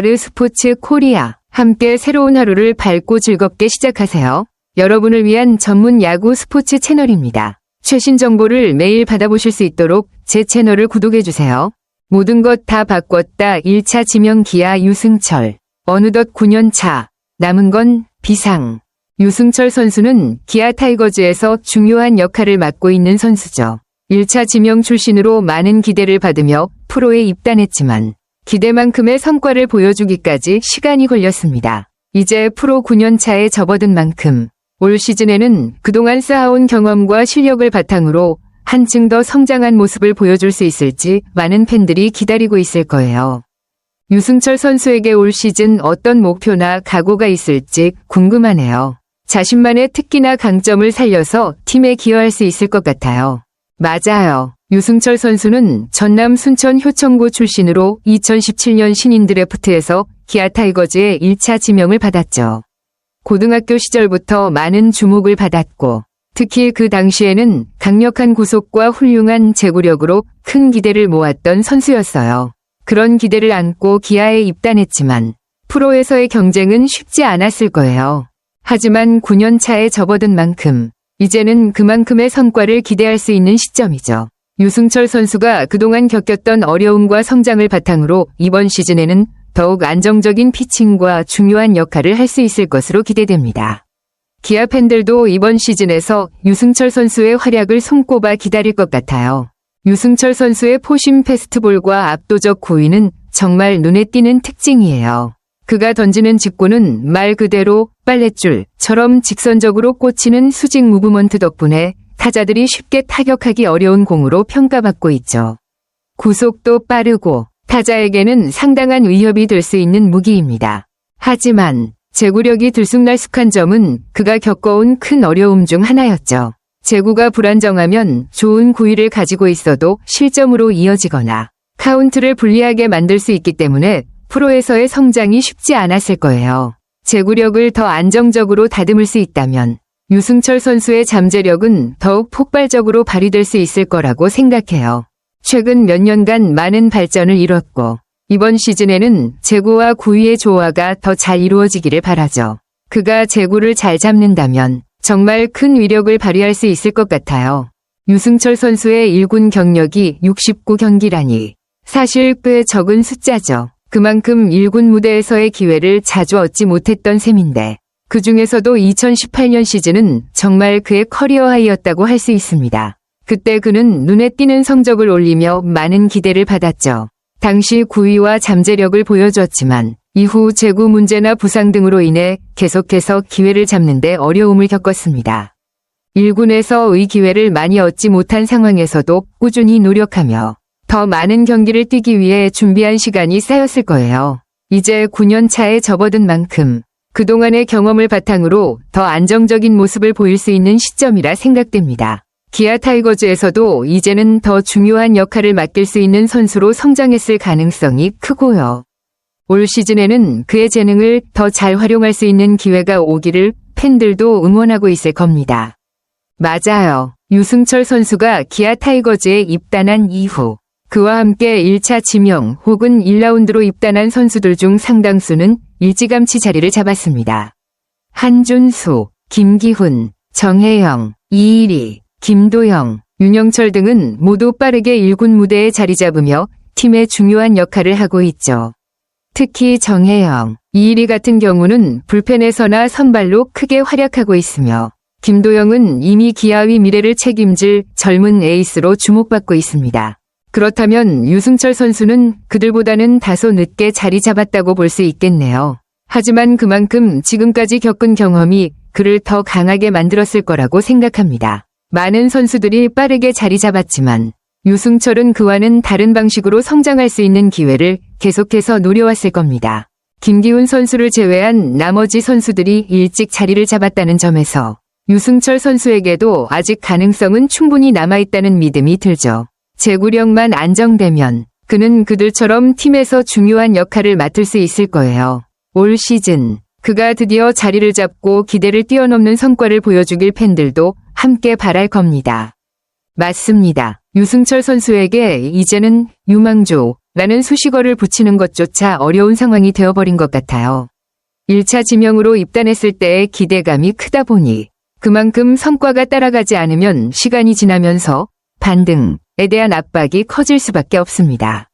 아르스포츠 코리아. 함께 새로운 하루를 밝고 즐겁게 시작하세요. 여러분을 위한 전문 야구 스포츠 채널입니다. 최신 정보를 매일 받아보실 수 있도록 제 채널을 구독해주세요. 모든 것 다 바꿨다 1차 지명 기아 유승철. 어느덧 9년 차. 남은 건 비상. 유승철 선수는 기아 타이거즈에서 중요한 역할을 맡고 있는 선수죠. 1차 지명 출신으로 많은 기대를 받으며 프로에 입단했지만 기대만큼의 성과를 보여주기까지 시간이 걸렸습니다. 이제 프로 9년 차에 접어든 만큼 올 시즌에는 그동안 쌓아온 경험과 실력을 바탕으로 한층 더 성장한 모습을 보여줄 수 있을지 많은 팬들이 기다리고 있을 거예요. 유승철 선수에게 올 시즌 어떤 목표나 각오가 있을지 궁금하네요. 자신만의 특기나 강점을 살려서 팀에 기여할 수 있을 것 같아요. 맞아요. 유승철 선수는 전남 순천 효천고 출신으로 2017년 신인 드래프트에서 기아 타이거즈의 1차 지명을 받았죠. 고등학교 시절부터 많은 주목을 받았고 특히 그 당시에는 강력한 구속과 훌륭한 제구력으로 큰 기대를 모았던 선수였어요. 그런 기대를 안고 기아에 입단했지만 프로에서의 경쟁은 쉽지 않았을 거예요. 하지만 9년 차에 접어든 만큼 이제는 그만큼의 성과를 기대할 수 있는 시점이죠. 유승철 선수가 그동안 겪었던 어려움과 성장을 바탕으로 이번 시즌에는 더욱 안정적인 피칭과 중요한 역할을 할 수 있을 것으로 기대됩니다. 기아 팬들도 이번 시즌에서 유승철 선수의 활약을 손꼽아 기다릴 것 같아요. 유승철 선수의 포심 페스트볼과 압도적 고위는 정말 눈에 띄는 특징이에요. 그가 던지는 직구는 말 그대로 빨랫줄처럼 직선적으로 꽂히는 수직 무브먼트 덕분에 타자들이 쉽게 타격하기 어려운 공으로 평가받고 있죠. 구속도 빠르고 타자에게는 상당한 위협이 될 수 있는 무기입니다. 하지만 제구력이 들쑥날쑥한 점은 그가 겪어온 큰 어려움 중 하나였죠. 제구가 불안정하면 좋은 구위를 가지고 있어도 실점으로 이어지거나 카운트를 불리하게 만들 수 있기 때문에 프로에서의 성장이 쉽지 않았을 거예요. 제구력을 더 안정적으로 다듬을 수 있다면 유승철 선수의 잠재력은 더욱 폭발적으로 발휘될 수 있을 거라고 생각해요. 최근 몇 년간 많은 발전을 이뤘고 이번 시즌에는 제구와 구위의 조화가 더 잘 이루어지기를 바라죠. 그가 제구를 잘 잡는다면 정말 큰 위력을 발휘할 수 있을 것 같아요. 유승철 선수의 1군 경력이 69경기라니 사실 꽤 적은 숫자죠. 그만큼 1군 무대에서의 기회를 자주 얻지 못했던 셈인데 그 중에서도 2018년 시즌은 정말 그의 커리어 하이였다고 할 수 있습니다. 그때 그는 눈에 띄는 성적을 올리며 많은 기대를 받았죠. 당시 구위와 잠재력을 보여주었지만 이후 재구 문제나 부상 등으로 인해 계속해서 기회를 잡는데 어려움을 겪었습니다. 1군에서의 기회를 많이 얻지 못한 상황에서도 꾸준히 노력하며 더 많은 경기를 뛰기 위해 준비한 시간이 쌓였을 거예요. 이제 9년 차에 접어든 만큼 그동안의 경험을 바탕으로 더 안정적인 모습을 보일 수 있는 시점이라 생각됩니다. 기아 타이거즈에서도 이제는 더 중요한 역할을 맡길 수 있는 선수로 성장했을 가능성이 크고요. 올 시즌에는 그의 재능을 더 잘 활용할 수 있는 기회가 오기를 팬들도 응원하고 있을 겁니다. 맞아요. 유승철 선수가 기아 타이거즈에 입단한 이후 그와 함께 1차 지명 혹은 1라운드로 입단한 선수들 중 상당수는 일찌감치 자리를 잡았습니다. 한준수, 김기훈, 정혜영, 이일희, 김도영, 윤영철 등은 모두 빠르게 1군 무대에 자리 잡으며 팀의 중요한 역할을 하고 있죠. 특히 정혜영, 이일희 같은 경우는 불펜에서나 선발로 크게 활약하고 있으며 김도영은 이미 기아의 미래를 책임질 젊은 에이스로 주목받고 있습니다. 그렇다면 유승철 선수는 그들보다는 다소 늦게 자리 잡았다고 볼 수 있겠네요. 하지만 그만큼 지금까지 겪은 경험이 그를 더 강하게 만들었을 거라고 생각합니다. 많은 선수들이 빠르게 자리 잡았지만 유승철은 그와는 다른 방식으로 성장할 수 있는 기회를 계속해서 노려왔을 겁니다. 김기훈 선수를 제외한 나머지 선수들이 일찍 자리를 잡았다는 점에서 유승철 선수에게도 아직 가능성은 충분히 남아있다는 믿음이 들죠. 제구력만 안정되면 그는 그들처럼 팀에서 중요한 역할을 맡을 수 있을 거예요. 올 시즌 그가 드디어 자리를 잡고 기대를 뛰어넘는 성과를 보여주길 팬들도 함께 바랄 겁니다. 맞습니다. 유승철 선수에게 이제는 유망주, 라는 수식어를 붙이는 것조차 어려운 상황이 되어버린 것 같아요. 1차 지명으로 입단했을 때의 기대감이 크다 보니 그만큼 성과가 따라가지 않으면 시간이 지나면서 반등 에 대한 압박이 커질 수밖에 없습니다.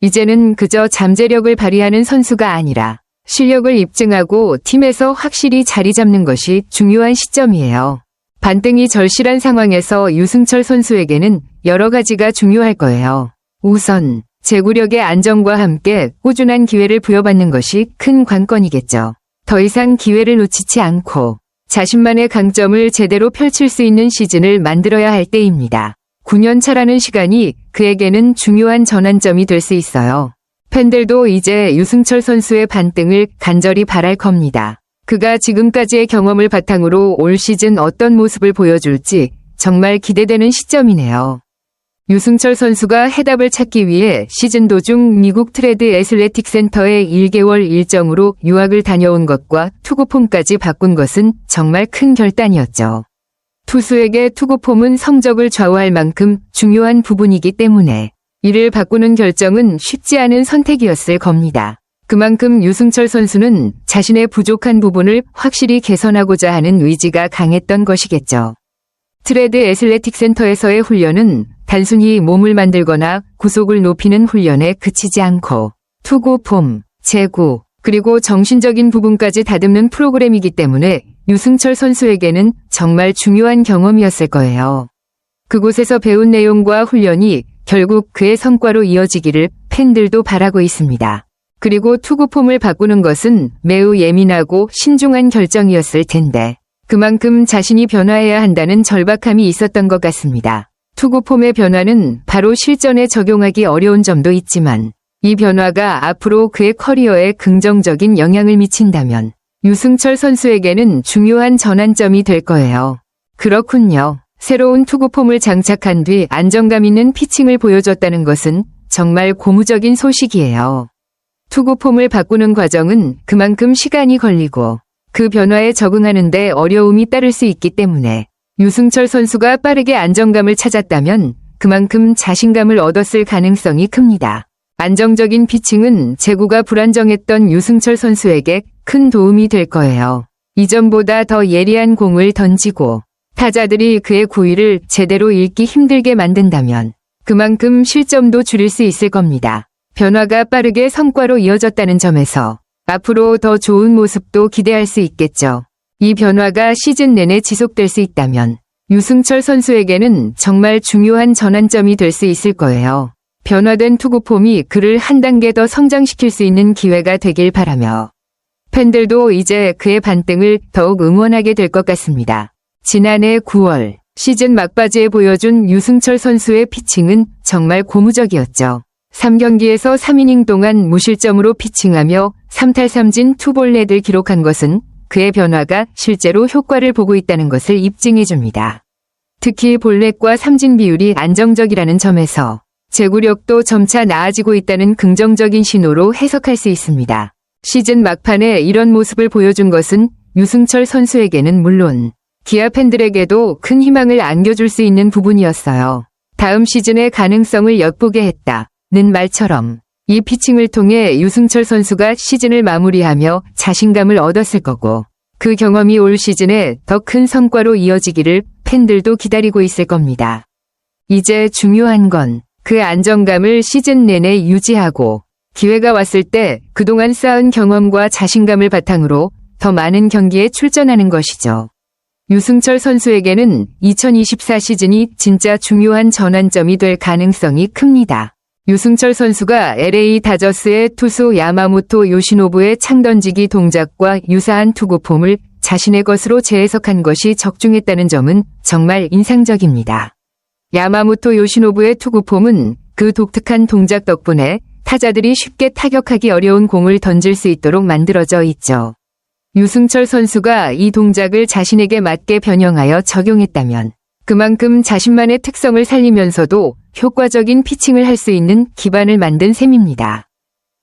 이제는 그저 잠재력을 발휘하는 선수가 아니라 실력을 입증하고 팀에서 확실히 자리 잡는 것이 중요한 시점이에요. 반등이 절실한 상황에서 유승철 선수에게는 여러 가지가 중요할 거예요. 우선 제구력의 안정과 함께 꾸준한 기회를 부여받는 것이 큰 관건이겠죠. 더 이상 기회를 놓치지 않고 자신만의 강점을 제대로 펼칠 수 있는 시즌을 만들어야 할 때입니다. 9년 차라는 시간이 그에게는 중요한 전환점이 될 수 있어요. 팬들도 이제 유승철 선수의 반등을 간절히 바랄 겁니다. 그가 지금까지의 경험을 바탕으로 올 시즌 어떤 모습을 보여줄지 정말 기대되는 시점이네요. 유승철 선수가 해답을 찾기 위해 시즌 도중 미국 트레드 애슬레틱 센터의 1개월 일정으로 유학을 다녀온 것과 투구폼까지 바꾼 것은 정말 큰 결단이었죠. 투수에게 투구폼은 성적을 좌우할 만큼 중요한 부분이기 때문에 이를 바꾸는 결정은 쉽지 않은 선택이었을 겁니다. 그만큼 유승철 선수는 자신의 부족한 부분을 확실히 개선하고자 하는 의지가 강했던 것이겠죠. 트레드 애슬레틱 센터에서의 훈련은 단순히 몸을 만들거나 구속을 높이는 훈련에 그치지 않고 투구 폼, 제구, 그리고 정신적인 부분까지 다듬는 프로그램이기 때문에 유승철 선수에게는 정말 중요한 경험이었을 거예요. 그곳에서 배운 내용과 훈련이 결국 그의 성과로 이어지기를 팬들도 바라고 있습니다. 그리고 투구 폼을 바꾸는 것은 매우 예민하고 신중한 결정이었을 텐데 그만큼 자신이 변화해야 한다는 절박함이 있었던 것 같습니다. 투구 폼의 변화는 바로 실전에 적용하기 어려운 점도 있지만 이 변화가 앞으로 그의 커리어에 긍정적인 영향을 미친다면 유승철 선수에게는 중요한 전환점이 될 거예요. 그렇군요. 새로운 투구폼을 장착한 뒤 안정감 있는 피칭을 보여줬다는 것은 정말 고무적인 소식이에요. 투구폼을 바꾸는 과정은 그만큼 시간이 걸리고 그 변화에 적응하는데 어려움이 따를 수 있기 때문에 유승철 선수가 빠르게 안정감을 찾았다면 그만큼 자신감을 얻었을 가능성이 큽니다. 안정적인 피칭은 제구가 불안정했던 유승철 선수에게 큰 도움이 될 거예요. 이전보다 더 예리한 공을 던지고 타자들이 그의 구위를 제대로 읽기 힘들게 만든다면 그만큼 실점도 줄일 수 있을 겁니다. 변화가 빠르게 성과로 이어졌다는 점에서 앞으로 더 좋은 모습도 기대할 수 있겠죠. 이 변화가 시즌 내내 지속될 수 있다면 유승철 선수에게는 정말 중요한 전환점이 될 수 있을 거예요. 변화된 투구폼이 그를 한 단계 더 성장시킬 수 있는 기회가 되길 바라며 팬들도 이제 그의 반등을 더욱 응원하게 될 것 같습니다. 지난해 9월 시즌 막바지에 보여준 유승철 선수의 피칭은 정말 고무적이었죠. 3경기에서 3이닝 동안 무실점으로 피칭하며 3탈 3진 투볼넷을 기록한 것은 그의 변화가 실제로 효과를 보고 있다는 것을 입증해 줍니다. 특히 볼넷과 삼진 비율이 안정적이라는 점에서 제구력도 점차 나아지고 있다는 긍정적인 신호로 해석할 수 있습니다. 시즌 막판에 이런 모습을 보여준 것은 유승철 선수에게는 물론 기아 팬들에게도 큰 희망을 안겨줄 수 있는 부분이었어요. 다음 시즌의 가능성을 엿보게 했다는 말처럼 이 피칭을 통해 유승철 선수가 시즌을 마무리하며 자신감을 얻었을 거고 그 경험이 올 시즌에 더 큰 성과로 이어지기를 팬들도 기다리고 있을 겁니다. 이제 중요한 건 그 안정감을 시즌 내내 유지하고 기회가 왔을 때 그동안 쌓은 경험과 자신감을 바탕으로 더 많은 경기에 출전하는 것이죠. 유승철 선수에게는 2024 시즌이 진짜 중요한 전환점이 될 가능성이 큽니다. 유승철 선수가 LA 다저스의 투수 야마모토 요시노부의 창던지기 동작과 유사한 투구폼을 자신의 것으로 재해석한 것이 적중했다는 점은 정말 인상적입니다. 야마모토 요시노부의 투구폼은 그 독특한 동작 덕분에 타자들이 쉽게 타격하기 어려운 공을 던질 수 있도록 만들어져 있죠. 유승철 선수가 이 동작을 자신에게 맞게 변형하여 적용했다면 그만큼 자신만의 특성을 살리면서도 효과적인 피칭을 할 수 있는 기반을 만든 셈입니다.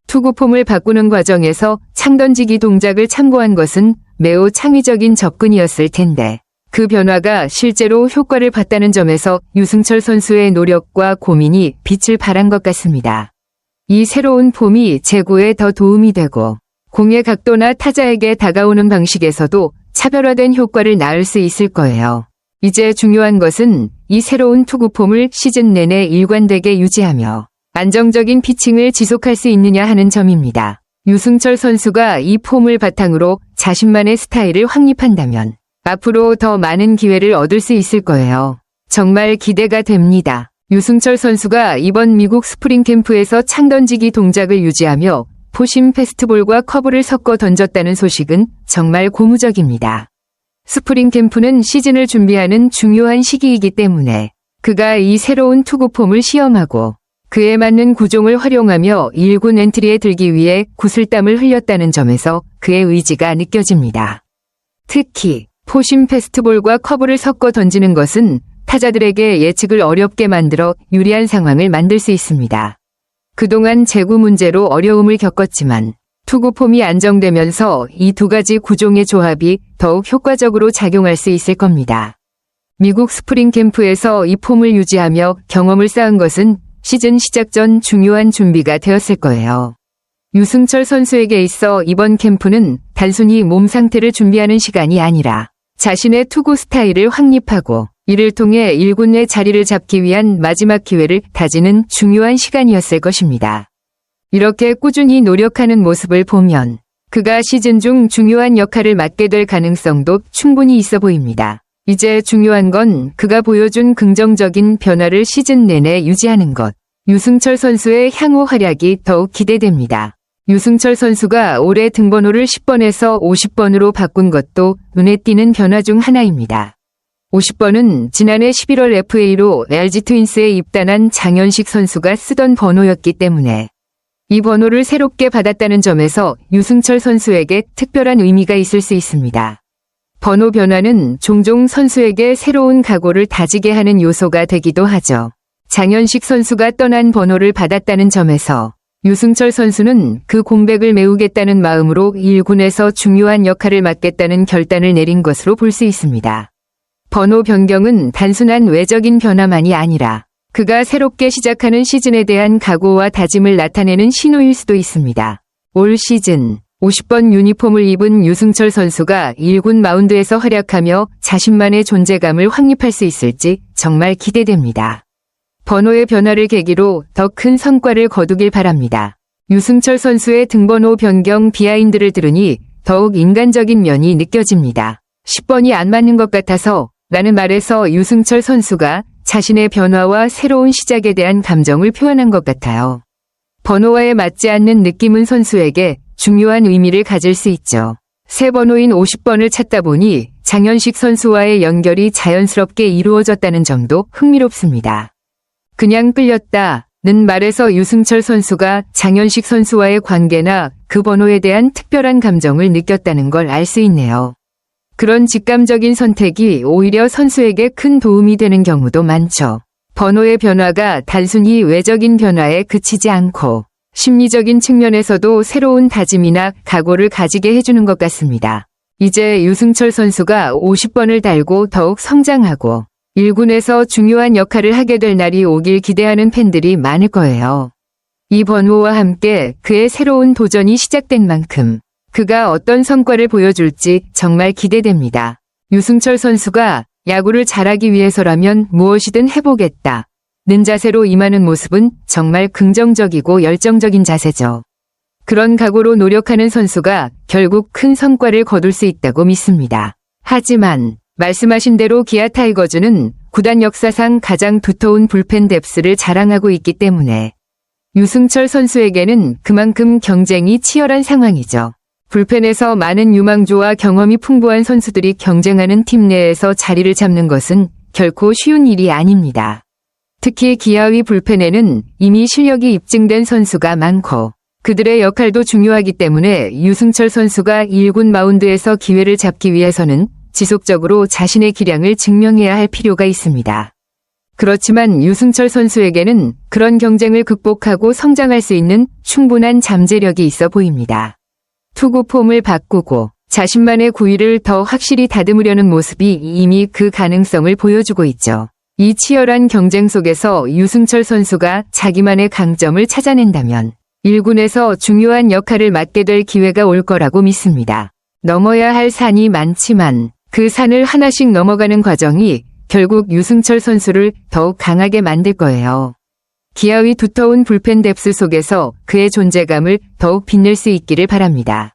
투구폼을 바꾸는 과정에서 창던지기 동작을 참고한 것은 매우 창의적인 접근이었을 텐데 그 변화가 실제로 효과를 봤다는 점에서 유승철 선수의 노력과 고민이 빛을 발한 것 같습니다. 이 새로운 폼이 제구에 더 도움이 되고 공의 각도나 타자에게 다가오는 방식에서도 차별화된 효과를 낳을 수 있을 거예요. 이제 중요한 것은 이 새로운 투구 폼을 시즌 내내 일관되게 유지하며 안정적인 피칭을 지속할 수 있느냐 하는 점입니다. 유승철 선수가 이 폼을 바탕으로 자신만의 스타일을 확립한다면 앞으로 더 많은 기회를 얻을 수 있을 거예요. 정말 기대가 됩니다. 유승철 선수가 이번 미국 스프링 캠프에서 창던지기 동작을 유지하며 포심 페스트볼과 커브를 섞어 던졌다는 소식은 정말 고무적입니다. 스프링 캠프는 시즌을 준비하는 중요한 시기이기 때문에 그가 이 새로운 투구 폼을 시험하고 그에 맞는 구종을 활용하며 1군 엔트리에 들기 위해 구슬땀을 흘렸다는 점에서 그의 의지가 느껴집니다. 특히 포심 페스트볼과 커브를 섞어 던지는 것은 타자들에게 예측을 어렵게 만들어 유리한 상황을 만들 수 있습니다. 그동안 제구 문제로 어려움을 겪었지만 투구 폼이 안정되면서 이 두 가지 구종의 조합이 더욱 효과적으로 작용할 수 있을 겁니다. 미국 스프링 캠프에서 이 폼을 유지하며 경험을 쌓은 것은 시즌 시작 전 중요한 준비가 되었을 거예요. 유승철 선수에게 있어 이번 캠프는 단순히 몸 상태를 준비하는 시간이 아니라 자신의 투구 스타일을 확립하고 이를 통해 1군 내 자리를 잡기 위한 마지막 기회를 다지는 중요한 시간이었을 것입니다. 이렇게 꾸준히 노력하는 모습을 보면 그가 시즌 중 중요한 역할을 맡게 될 가능성도 충분히 있어 보입니다. 이제 중요한 건 그가 보여준 긍정적인 변화를 시즌 내내 유지하는 것. 유승철 선수의 향후 활약이 더욱 기대됩니다. 유승철 선수가 올해 등번호를 10번에서 50번으로 바꾼 것도 눈에 띄는 변화 중 하나입니다. 50번은 지난해 11월 FA로 LG 트윈스에 입단한 장현식 선수가 쓰던 번호였기 때문에 이 번호를 새롭게 받았다는 점에서 유승철 선수에게 특별한 의미가 있을 수 있습니다. 번호 변화는 종종 선수에게 새로운 각오를 다지게 하는 요소가 되기도 하죠. 장현식 선수가 떠난 번호를 받았다는 점에서 유승철 선수는 그 공백을 메우겠다는 마음으로 1군에서 중요한 역할을 맡겠다는 결단을 내린 것으로 볼 수 있습니다. 번호 변경은 단순한 외적인 변화만이 아니라 그가 새롭게 시작하는 시즌에 대한 각오와 다짐을 나타내는 신호일 수도 있습니다. 올 시즌 50번 유니폼을 입은 유승철 선수가 1군 마운드에서 활약하며 자신만의 존재감을 확립할 수 있을지 정말 기대됩니다. 번호의 변화를 계기로 더 큰 성과를 거두길 바랍니다. 유승철 선수의 등번호 변경 비하인드를 들으니 더욱 인간적인 면이 느껴집니다. 10번이 안 맞는 것 같아서 라는 말에서 유승철 선수가 자신의 변화와 새로운 시작에 대한 감정을 표현한 것 같아요. 번호와에 맞지 않는 느낌은 선수에게 중요한 의미를 가질 수 있죠. 새 번호인 50번을 찾다 보니 장현식 선수와의 연결이 자연스럽게 이루어졌다는 점도 흥미롭습니다. 그냥 끌렸다 는 말에서 유승철 선수가 장현식 선수와의 관계나 그 번호에 대한 특별한 감정을 느꼈다는 걸 알 수 있네요. 그런 직감적인 선택이 오히려 선수에게 큰 도움이 되는 경우도 많죠. 번호의 변화가 단순히 외적인 변화에 그치지 않고 심리적인 측면에서도 새로운 다짐이나 각오를 가지게 해주는 것 같습니다. 이제 유승철 선수가 50번을 달고 더욱 성장하고 1군에서 중요한 역할을 하게 될 날이 오길 기대하는 팬들이 많을 거예요. 이 번호와 함께 그의 새로운 도전이 시작된 만큼 그가 어떤 성과를 보여줄지 정말 기대됩니다. 유승철 선수가 야구를 잘하기 위해서라면 무엇이든 해보겠다. 는 자세로 임하는 모습은 정말 긍정적이고 열정적인 자세죠. 그런 각오로 노력하는 선수가 결국 큰 성과를 거둘 수 있다고 믿습니다. 하지만 말씀하신 대로 기아 타이거즈는 구단 역사상 가장 두터운 불펜 뎁스를 자랑하고 있기 때문에 유승철 선수에게는 그만큼 경쟁이 치열한 상황이죠. 불펜에서 많은 유망주와 경험이 풍부한 선수들이 경쟁하는 팀 내에서 자리를 잡는 것은 결코 쉬운 일이 아닙니다. 특히 기아의 불펜에는 이미 실력이 입증된 선수가 많고 그들의 역할도 중요하기 때문에 유승철 선수가 1군 마운드에서 기회를 잡기 위해서는 지속적으로 자신의 기량을 증명해야 할 필요가 있습니다. 그렇지만 유승철 선수에게는 그런 경쟁을 극복하고 성장할 수 있는 충분한 잠재력이 있어 보입니다. 투구 폼을 바꾸고 자신만의 구위를 더 확실히 다듬으려는 모습이 이미 그 가능성을 보여주고 있죠. 이 치열한 경쟁 속에서 유승철 선수가 자기만의 강점을 찾아낸다면 1군에서 중요한 역할을 맡게 될 기회가 올 거라고 믿습니다. 넘어야 할 산이 많지만 그 산을 하나씩 넘어가는 과정이 결국 유승철 선수를 더욱 강하게 만들 거예요. 기아의 두터운 불펜 뎁스 속에서 그의 존재감을 더욱 빛낼 수 있기를 바랍니다.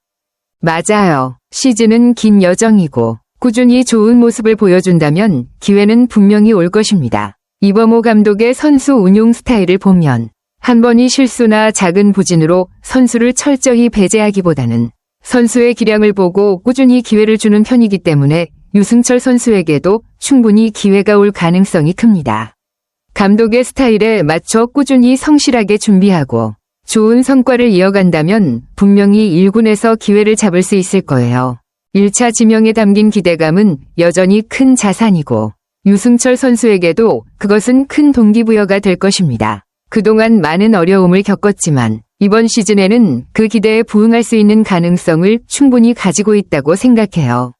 맞아요. 시즌은 긴 여정이고 꾸준히 좋은 모습을 보여준다면 기회는 분명히 올 것입니다. 이범호 감독의 선수 운용 스타일을 보면 한 번이 실수나 작은 부진으로 선수를 철저히 배제하기보다는 선수의 기량을 보고 꾸준히 기회를 주는 편이기 때문에 유승철 선수에게도 충분히 기회가 올 가능성이 큽니다. 감독의 스타일에 맞춰 꾸준히 성실하게 준비하고 좋은 성과를 이어간다면 분명히 1군에서 기회를 잡을 수 있을 거예요. 1차 지명에 담긴 기대감은 여전히 큰 자산이고 유승철 선수에게도 그것은 큰 동기부여가 될 것입니다. 그동안 많은 어려움을 겪었지만 이번 시즌에는 그 기대에 부응할 수 있는 가능성을 충분히 가지고 있다고 생각해요.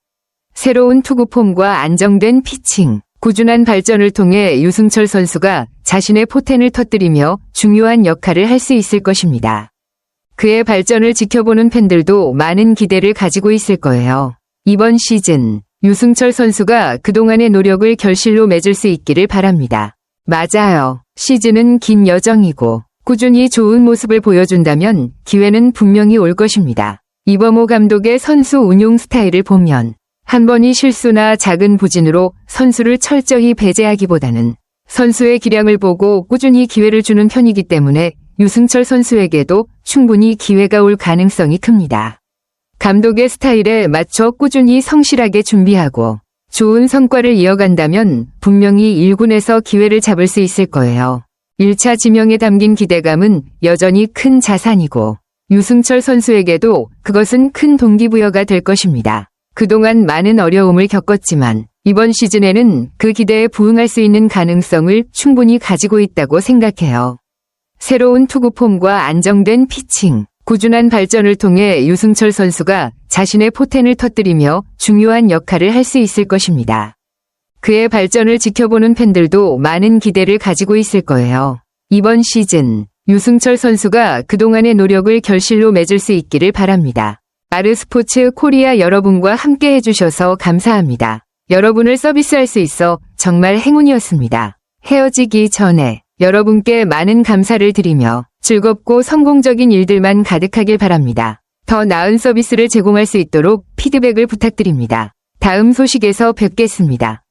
새로운 투구 폼과 안정된 피칭, 꾸준한 발전을 통해 유승철 선수가 자신의 포텐을 터뜨리며 중요한 역할을 할 수 있을 것입니다. 그의 발전을 지켜보는 팬들도 많은 기대를 가지고 있을 거예요. 이번 시즌, 유승철 선수가 그동안의 노력을 결실로 맺을 수 있기를 바랍니다. 맞아요. 시즌은 긴 여정이고 꾸준히 좋은 모습을 보여준다면 기회는 분명히 올 것입니다. 이범호 감독의 선수 운용 스타일을 보면 한 번이 실수나 작은 부진으로 선수를 철저히 배제하기보다는 선수의 기량을 보고 꾸준히 기회를 주는 편이기 때문에 유승철 선수에게도 충분히 기회가 올 가능성이 큽니다. 감독의 스타일에 맞춰 꾸준히 성실하게 준비하고 좋은 성과를 이어간다면 분명히 1군에서 기회를 잡을 수 있을 거예요. 1차 지명에 담긴 기대감은 여전히 큰 자산이고 유승철 선수에게도 그것은 큰 동기부여가 될 것입니다. 그동안 많은 어려움을 겪었지만 이번 시즌에는 그 기대에 부응할 수 있는 가능성을 충분히 가지고 있다고 생각해요. 새로운 투구 폼과 안정된 피칭, 꾸준한 발전을 통해 유승철 선수가 자신의 포텐을 터뜨리며 중요한 역할을 할 수 있을 것입니다. 그의 발전을 지켜보는 팬들도 많은 기대를 가지고 있을 거예요. 이번 시즌, 유승철 선수가 그동안의 노력을 결실로 맺을 수 있기를 바랍니다. 아르스포츠 코리아 여러분과 함께 해주셔서 감사합니다. 여러분을 서비스할 수 있어 정말 행운이었습니다. 헤어지기 전에 여러분께 많은 감사를 드리며 즐겁고 성공적인 일들만 가득하길 바랍니다. 더 나은 서비스를 제공할 수 있도록 피드백을 부탁드립니다. 다음 소식에서 뵙겠습니다.